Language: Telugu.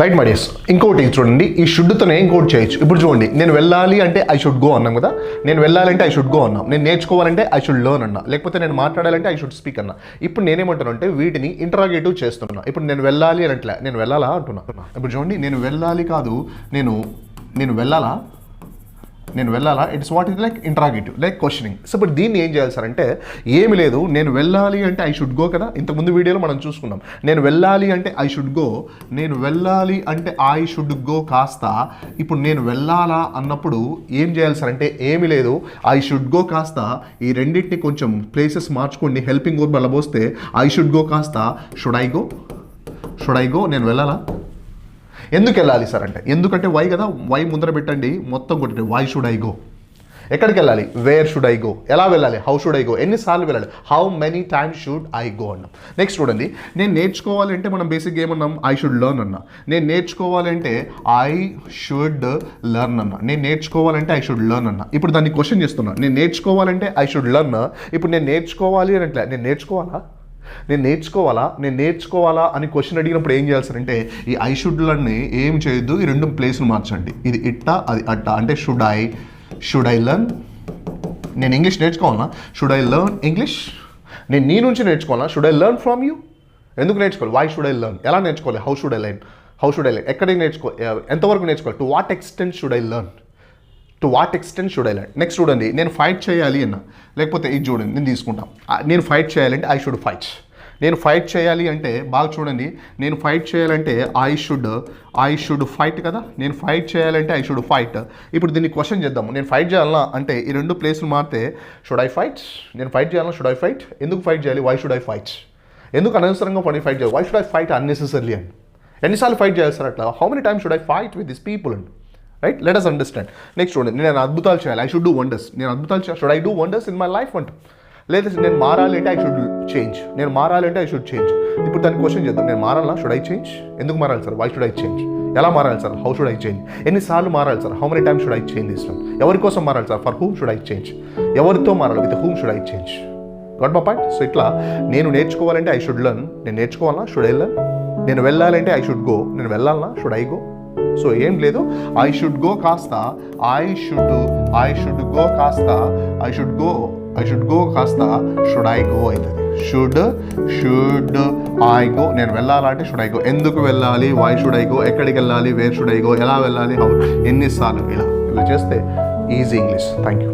రైట్ మడియస్ ఇంకోటి చూడండి. ఈ షుడ్తోనే ఇంకోటి చేయొచ్చు. ఇప్పుడు చూడండి. నేను వెళ్ళాలి అంటే ఐ షుడ్ గో అన్నాం కదా? నేను వెళ్ళాలంటే ఐ షుడ్ గో అన్నాం. నేను నేర్చుకోవాలంటే ఐ షుడ్ లర్న్ అన్నా. లేకపోతే నేను మాట్లాడాలంటే ఐ షుడ్ స్పీక్ అన్నా. ఇప్పుడు నేనేమంటాను అంటే వీటిని ఇంటరాగేటివ్ చేస్తున్నా. ఇప్పుడు నేను వెళ్ళాలి అని అట్లా నేను వెళ్ళాలా అంటున్నా. ఇప్పుడు చూడండి. నేను వెళ్ళాలి కాదు. నేను నేను వెళ్ళాలా? నేను వెళ్ళాలా? It's what is like interrogative like questioning so ఇప్పుడు దీన్ని ఏం చేయాలి సార్ అంటే ఏమి లేదు నేను వెళ్ళాలి అంటే ఐ షుడ్ గో కదా? ఇంతకుముందు వీడియోలో మనం చూసుకున్నాం. నేను వెళ్ళాలి అంటే ఐ షుడ్ గో నేను వెళ్ళాలి అంటే ఐ షుడ్ గో కాస్త ఇప్పుడు నేను వెళ్ళాలా అన్నప్పుడు ఏం చేయాలి సార్ అంటే ఏమి లేదు ఐ షుడ్ గో కాస్త ఈ రెండింటిని కొంచెం ప్లేసెస్ మార్చుకోండి హెల్పింగ్ ఓర్ బలబోస్తే ఐ షుడ్ గో కాస్త should I go should I go నేను వెళ్ళాలా? ఎందుకు వెళ్ళాలి సార్ అంటే? ఎందుకంటే వై కదా? వై ముందర పెట్టండి. మొత్తం కొట్టండి. వై షుడ్ ఐ గో ఎక్కడికి వెళ్ళాలి? వేర్ షుడ్ ఐ గో ఎలా వెళ్ళాలి? హౌ షుడ్ ఐ గో ఎన్నిసార్లు వెళ్ళాలి? How many times should I go అన్నాం. నెక్స్ట్ చూడండి. నేను నేర్చుకోవాలంటే మనం బేసిక్ ఏమన్నాం? ఐ షుడ్ లెర్న్ అన్నా. నేను నేర్చుకోవాలంటే ఐ షుడ్ లెర్న్ అన్నా. నేను నేర్చుకోవాలంటే ఐ షుడ్ లెర్న్ అన్నా. ఇప్పుడు దాన్ని క్వశ్చన్ చేస్తున్నా. నేను నేర్చుకోవాలంటే ఐ షుడ్ లెర్న్ ఇప్పుడు నేను నేర్చుకోవాలి అని నేను నేర్చుకోవాలా? నేను నేర్చుకోవాలా? నేను నేర్చుకోవాలా అని క్వశ్చన్ అడిగినప్పుడు ఏం చేయాలి అంటే ఈ ఐ షుడ్లన్నీ ఏం చేయొద్దు ఈ రెండు ప్లేస్లు మార్చండి. ఇది ఇట్ట అది అట్టా. అంటే should I should I learn నేను ఇంగ్లీష్ నేర్చుకోవాలా? షుడ్ ఐ లెర్న్ ఇంగ్లీష్ నేను నీ నుంచి నేర్చుకోవాలా? Should I learn from you ఎందుకు నేర్చుకోవాలి? వై షుడ్ ఐ లెర్న్ ఎలా నేర్చుకోవాలి? How should I learn how should I learn ఎక్కడికి నేర్చుకో ఎంతవరకు నేర్చుకోవాలి? To what extent should I learn to what extent should I let next చూడండి నేను ఫైట్ చేయాలి అన్న. లేకపోతే ఇది చూడండి నేను తీసుకుంటాం. నేను ఫైట్ చేయాలంటే ఐ షుడ్ ఫైట్. నేను ఫైట్ చేయాలి అంటే బాగా చూడండి నేను ఫైట్ చేయాలంటే I should I should fight కదా? నేను ఫైట్ చేయాలంటే ఐ షుడ్ ఫైట్. ఇప్పుడు దీన్ని క్వశ్చన్ చేద్దాము నేను ఫైట్ చేయాలన్నా అంటే ఈ రెండు ప్లేస్లు మారితే షుడ్ ఐ ఫైట్? నేను ఫైట్ చేయాలన్నా షుడ్ ఐ ఫైట్? ఎందుకు ఫైట్ చేయాలి? Why should I fight? ఎందుకు అనవసరంగా పని ఫైట్ చేయాలి? Why should I fight unnecessarily and ఎన్నిసార్లు ఫైట్ చేయాలి సార్ అట్లా? How many times should I fight with this people and right let us understand next చూడండి నేను అద్భుతాలు చేయాలి. ఐ షుడ్ డూ వండర్స్ నేను అద్భుతాలు చేయాలి should I do wonders in my life అంటూ లేదా నేను మారాలంటే ఐ షుడ్ చేంజ్ నేను మారాలంటే ఐ షుడ్ చేంజ్ ఇప్పుడు దాన్ని క్వశ్చన్ చేద్దాం. నేను మారాలా? షుడ్ ఐ చేంజ్ ఎందుకు మారాలి sir? Why should I change ఎలా మారాలి sir? How should I change ఎన్నిసార్లు మారాలి sir? How many times should I change ఇస్తాం ఎవరి కోసం మారాలి sir? For whom should I change ఎవరితో మారాలి? With whom should I change got my point so ఇట్లా నేను నేర్చుకోవాలంటే ఐ షుడ్ లర్న్ నేను నేర్చుకోవాలా? షుడ్ ఐ లర్న్ నేను వెళ్ళాలంటే ఐ షుడ్ గో నేను వెళ్ళాలా? షుడ్ ఐ గో సో ఏం లేదు. ఐ షుడ్ గో కాస్త. I should I should go కాస్త. I should go I should go కాస్త. షుడ్ ఐ గో అవుతుంది షుడ్ షుడ్ ఐ గో నేను వెళ్ళాలంటే షుడ్ ఐ గో ఎందుకు వెళ్ళాలి? వై షుడ్ ఐ గో ఎక్కడికి వెళ్ళాలి? వేర్ షుడ్ ఐ గో ఎలా వెళ్ళాలి? హౌ ఎన్నిసార్లు ఇలా ఇలా చేస్తే ఈజీ ఇంగ్లీష్ థ్యాంక్ యూ